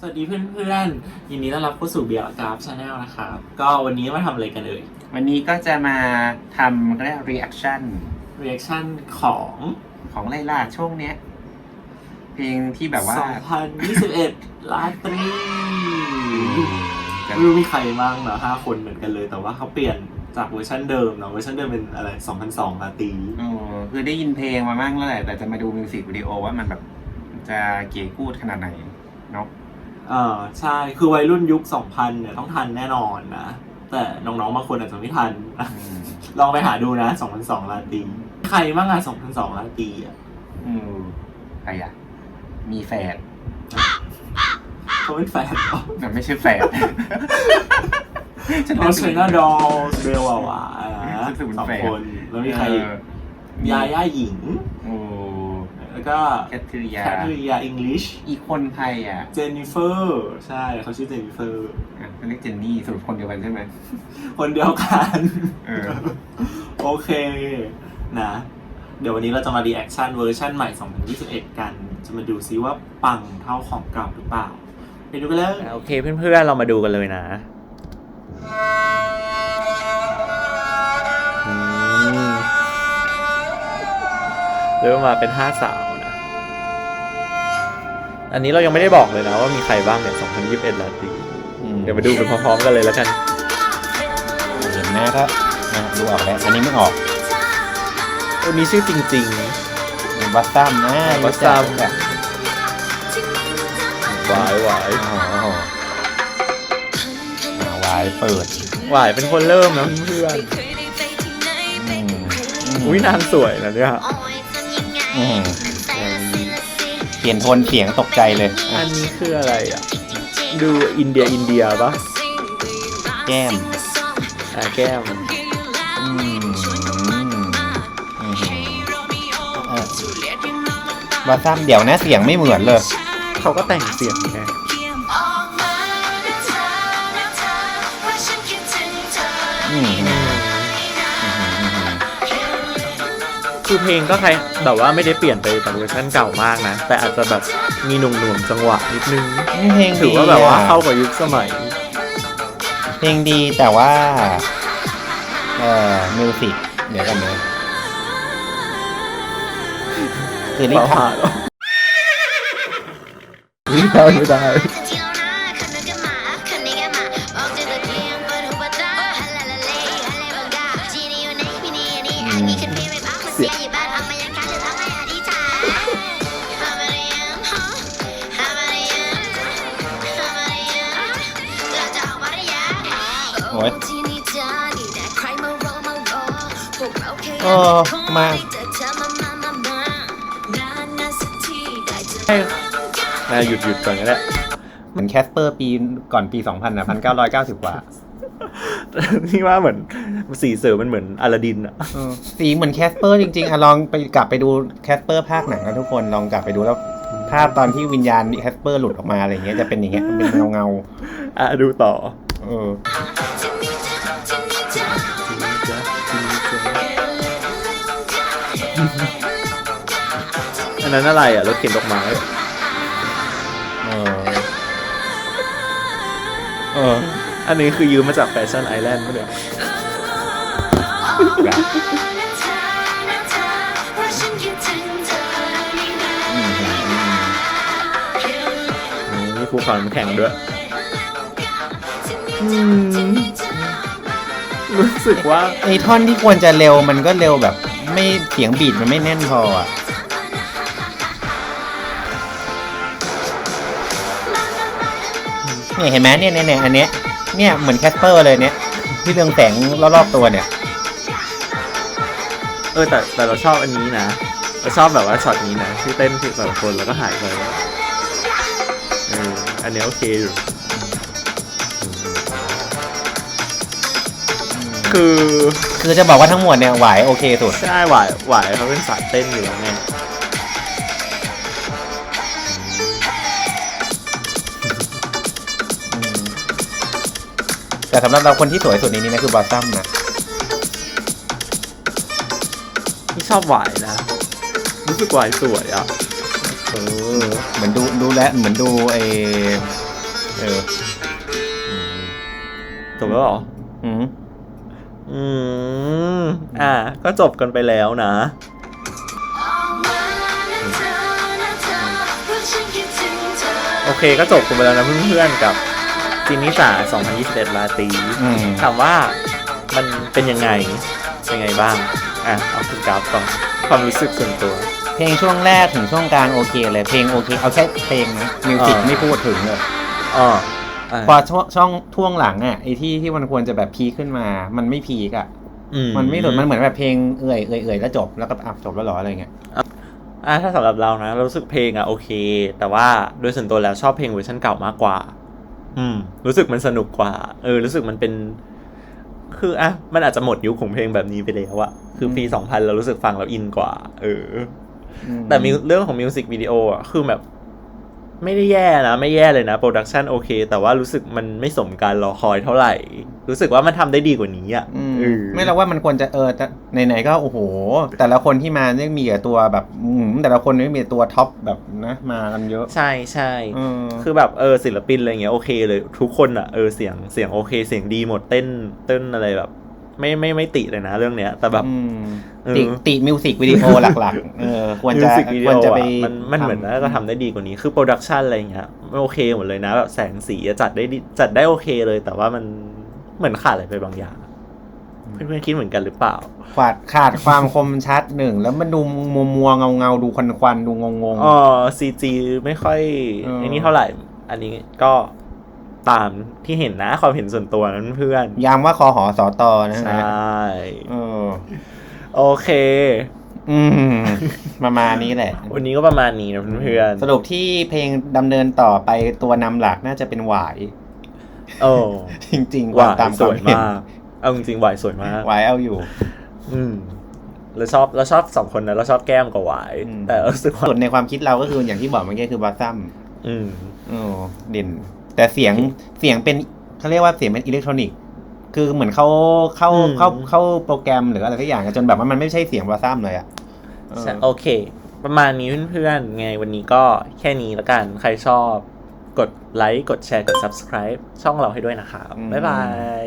สวัสดีเพื่อนๆยินดีต้อนรับเข้าสู่เบียร์กราฟชาแนลนะครับ ก็วันนี้มาทำอะไรกันเอ่ย วันนี้ก็จะมาทำเรียก reaction reaction ของของไลล่าช่วงเนี้ย เพลงที่แบบว่า2021ลาตรีจะไม่รู้มีใครบ้างเนอะห้าคนเหมือนกันเลย แต่ว่าเขาเปลี่ยนจากเวอร์ชันเดิมเนาะเวอร์ชันเดิมเป็นอะไร2002ลาตรีเออคือได้ยินเพลงมามั่งแล้วแหละแต่จะมาดูมิวสิกวิดีโอว่ามันแบบจะเก๋กูดขนาดไหนเนาะ เออใช่คือวัยรุ่นยุค 2000 เนี่ยต้องทันแน่นอนนะ แต่น้องๆบางคนอาจจะไม่ทันนะอืมลองไปหาดูนะ2002ลาตรีใครบ้างอะ2002ลาตรีอะอืมใครอะมีแฝดเขาเป็นแฟนเหรอแต่ไม่ใช่แฝดฉันออสเตรเลียดอลเบลวาวารู้สึกเป็นสองแฟนคนแล้วมีใครเออีกอยาย่าหญิง โอ้แล้ว ก็แคทริยาแคทริยาอังกฤษอีกคนใครอะ เจนนิเฟอร์ ใช่เขาชื่อเจนนิเฟอร์อะเรียกเจนนี่สรุปคนเดียวกันใช่ไหม คนเดียวกันเออโอเคนะ เดี๋ยววันนี้เราจะมารีแอคชั่นเวอร์ชันใหม่ 2021 กัน จะมาดูซิว่าปังเท่าของเก่าหรือเปล่า ไปดูกันเลย โอเคเพื่อนๆ เรามาดูกันเลยนะเริ่มมาเป็นห้าสาวนะ อันนี้เรายังไม่ได้บอกเลยนะว่ามีใครบ้างเนี่ย2021ลาตรีเดี๋ยวมาดูไปพร้อมๆกันเลยแล้วกัน เห็นหน้าก็อะดูออกแล้วอันนี้ไม่ออกวันนี้ชื่อจริงบัสซัมนะบัสซัมแบบๆหวายหวายโอ้โหอ่าวายเปิดหวายเป็นคนเริ่มนะเพื่อนอืมๆอุ้ยนางสวยนะเนี่ยอืมเป ลี่ยนโทนเสียงตกใจเลยอันนี้คืออะไรอะ ดูอินเดียอินเดียปะแก้มอ่าแก้มอืมอืมเออบัสซัมเดี๋ยวนะเสียงไม่เหมือนเลย เขาก็แต่งเสียงไง คือเพลงก็ใครแบบว่าไม่ได้เปลี่ยนไปจากเวอร์ชันเก่ามากนะ แต่อาจจะแบบมีหน่วงหน่วงๆจังหวะนิดนึงเพลงถืดีอว่าแบบว่าอะเข้ากับยุคสมัย เพลงดีแต่ว่า เอ่อมิวสิกเดี๋ยวกันนะคือนี่เปล่าทหาหรอไม่ได้ไม่ได้ เออมาอะหยุดหยุดก่อนก็ได้เหมือนแคสเปอร์ปีก่อนปี 2000อะพันเก้าร้อยเก้าสิบกว่า นี่ว่าเหมือนสีเสือมันเหมือนอลาดินอะสีเหมือนแคสเปอร์จริงๆอะลองไปกลับไปดูแคสเปอร์ภาคหนังนะทุกคนลองกลับไปดูแล้วภาพตอนที่วิญญาณแคสเปอร์หลุดออกมาอะไรอย่างเงี้ยจะเป็นอย่างเงี้ยเป็นเงาเงาอะดูต่อๆเออ อันนั้นอะไรอะรถเข็นดอกไม้เออเอออันนี้คือยืมมาจากแฟชั่นไอแลนด์ปะเนี่ยแบบอืมอืมอืมอืมมีภูเขาน้ำแข็งด้วยรู้สึกว่าไอ้ท่อนที่ควรจะเร็วมันก็เร็วแบบ ไม่เสียงบีดมันไม่แน่นพออะ เนี่ยเห็นไหมเนี่ยเนี่ยเนี่ยอันเนี้ยเนี่ยเหมือนแคสเปอร์เลยเนี่ยที่เรืองแสงรอบๆตัวเนี่ย เออแต่แต่เราชอบอันนี้นะเราชอบแบบว่าช็อตนี้นะที่เต้นที่แบบคนแล้วก็หายไปเอออันนี้โอเคอยู่คือคือจะบอกว่าทั้งหมดเนี่ยไหวโอเคสุด ใช่หวายหวายเขาเป็นสายเต้นอยู่แล้วไง แต่สำหรับเราคนที่สวยสุดในนี้นะคือบอสตัมนะที่ชอบหวายนะ รู้สึกหวายสวยอะเออเหมือนดูดูแลเหมือนดูไอเออจบแล้วเหรอ อืมอืมอ่า ก็จบกันไปแล้วนะโอเคก็จบกันไปแล้วนะเพื่อนๆกับ จินนิสา2021ลาตรีอืม ถามว่ามันเป็นยังไงเป็นไงบ้าง อะ เอาคุณกราฟก่อนความรู้สึกส่วนตัว เพลงช่วงแรกถึงช่วงกลางโอเคเลยเพลงโอเคเอาแค่เพลงนะมิวสิกอ่าไม่พูดถึงเลย อ๋ออะพอช่วงช่องท่วงหลังอะไอ้ที่ที่มันควรจะแบบพีคขึ้นมา มันไม่พีคอะ อืมันไม่สุดมันเหมือนแบบเพลงเอื่อยเอื่อยเอื่อยแล้วจบแล้วก็อะจบแล้วเหรออะไรเงี้ยอะถ้าสำหรับเรานะ เรารู้สึกเพลงอะโอเค แต่ว่าโดยส่วนตัวแล้วชอบเพลงเวอร์ชันเก่ามากกว่า อืม รู้สึกมันสนุกกว่า เออ รู้สึกมันเป็น คืออะมันอาจจะหมดยุคของเพลงแบบนี้ไปแล้วอะคือปี2000เรารู้สึกฟังแล้วอินกว่า เออ แต่มีเรื่องของมิวสิกวิดีโออะคือแบบ ไม่ได้แย่นะ ไม่แย่เลยนะโปรดักชันโอเค แต่ว่ารู้สึกมันไม่สมการรอคอยเท่าไหร่ รู้สึกว่ามันทำได้ดีกว่านี้อะอืมเออไม่เราว่ามันควรจะเออแต่ไหนๆก็โอ้โห แต่ละคนที่มาเนี่ยมีแต่ตัวแบบอืมแต่ละคนไม่มีตัวท็อปแบบนะมากันเยอะ ใช่ใช่เออคือแบบเออศิลปินอะไรเงี้ยโอเคเลยทุกคนอะเออเสียงเสียงโอเค เสียงดีหมดเต้นเต้นอะไรแบบ ไม่ไม่ไม่ติเลยนะเรื่องเนี้ย แต่แบบอืมเออติติมิวสิกวิดีโอหลักๆเออควรจะมิวสิกวิดีควรโอจะไปอะมันมันเหมือนทำน่าจะทำได้ดีกว่านี้คือโปรดักชันอะไรเงี้ยไม่โอเคหมดเลยนะแบบแสงสีอะจัดได้ดีจัดได้โอเคเลย แต่ว่ามันเหมือนขาดอะไรไปบางอย่างเพื่อนๆคิดเหมือนกันหรือเปล่า ขาดขาดความคมชัดหนึ่ง แล้วมันดูมัวมัวเงาเงาๆดูควันควันๆดูงงงๆอ๋อซีจีไม่ค่อยเออไอ้นี่เท่าไหร่ อันนี้ก็ ตามที่เห็นนะความเห็นส่วนตัวนั้นเพื่อนย้ำว่าคอหอสอตอนะใชฮะ่เออโอเค อืมประมาณนี้แหละ วันนี้ก็ประมาณนี้นะเพื่อนสรุปที่เพลงดำเนินต่อไปตัวนำหลักน่าจะเป็นหวาย ๆโอ้จริงๆหวายตามสความวยเห็นมากเอาจริงๆหวายสวยมาก หวายเอาอยู่ อืมแล้วชอบแล้วชอบสองคนนะเราชอบแก้มกับหวาย อืม แต่รู้สึกว่าส่วนในความคิดเราก็คืออย่างที่บอกเมื่อกี้คือบาซัมอืม เออเด่น แต่เสียงเสียงเป็นเขาเรียกว่าเสียงเป็นอิเล็กทรอนิกส์คือเหมือนเขาเข้าอืมเข้าเข้าโปรแกรมหรืออะไรสักอย่างจนแบบว่ามันไม่ใช่เสียงบาซัมเลยอะเออใช่โอเค ประมาณนี้เพื่อนๆไงวันนี้ก็แค่นี้แล้วกันใครชอบ กดไลค์กดแชร์กด subscribe ช่องเราให้ด้วยนะครับบ๊ายบาย